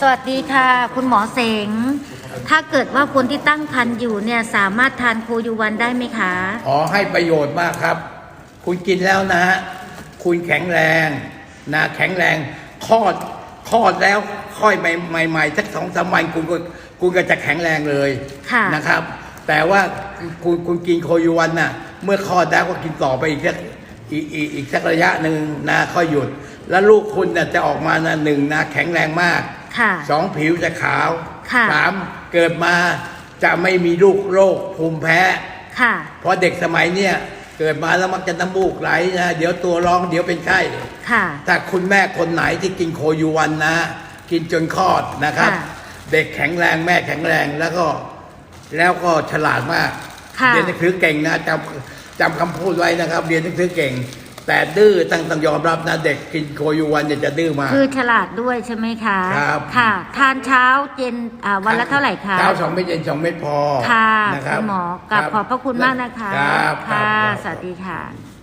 สวัสดีค่ะ คุณหมอเสง ถ้าเกิดว่าคนที่ตั้งครรภ์อยู่เนี่ยสามารถทานโคยูวันได้ไหมคะขอให้ประโยชน์มากครับ คุณกินแล้วนะฮะคุณแข็งแรงนะแข็งแรงคลอดคลอดแล้วค่อยใหม่ใหม่ๆสักสองสามวันคุณก็คุณก็จะแข็งแรงเลยค่ะ นะครับ แต่ว่าคุณคุณกินโคยูวันน่ะเมื่อคลอดแล้วก็กินต่อไปอีกสักอีกอีกอีกสักระยะหนึ่งนะค่อยหยุด แล้วลูกคุณน่ะจะออกมานะหนึ่งนะแข็งแรงมาก ค่ะ สองผิวจะขาวค่ะ สามเกิดมาจะไม่มีลูกโรคภูมิแพ้ ค่ะ เพราะเด็กสมัยเนี้ยเกิดมาแล้วมักจะน้ำมูกไหลนะเดี๋ยวตัวร้องเดี๋ยวเป็นไข้ค่ะ ถ้าคุณแม่คนไหนที่กินโคยูวันนะ กินจนคลอดนะครับ ค่ะเด็กแข็งแรงแม่แข็งแรงแล้วก็แล้วก็ฉลาดมาก ค่ะ เรียนหนังสือเก่งนะจำจำคำพูดไว้นะครับ เรียนหนังสือเก่ง แต่ดื้อต้องต้องยอมรับนะเด็กกินโคยูวันเนี่ยจะดื้อมาก คือฉลาดด้วยใช่ไหมคะครับค่ะ ทานเช้าเย็นอ่าวันละเท่าไหร่คะเช้าสองเม็ดเย็นสองเม็ดพอค่ะนะครับคุณหมอกลับรัขอบพระคุณมากนะคะครับค่ะรับสวัสดีค่ะ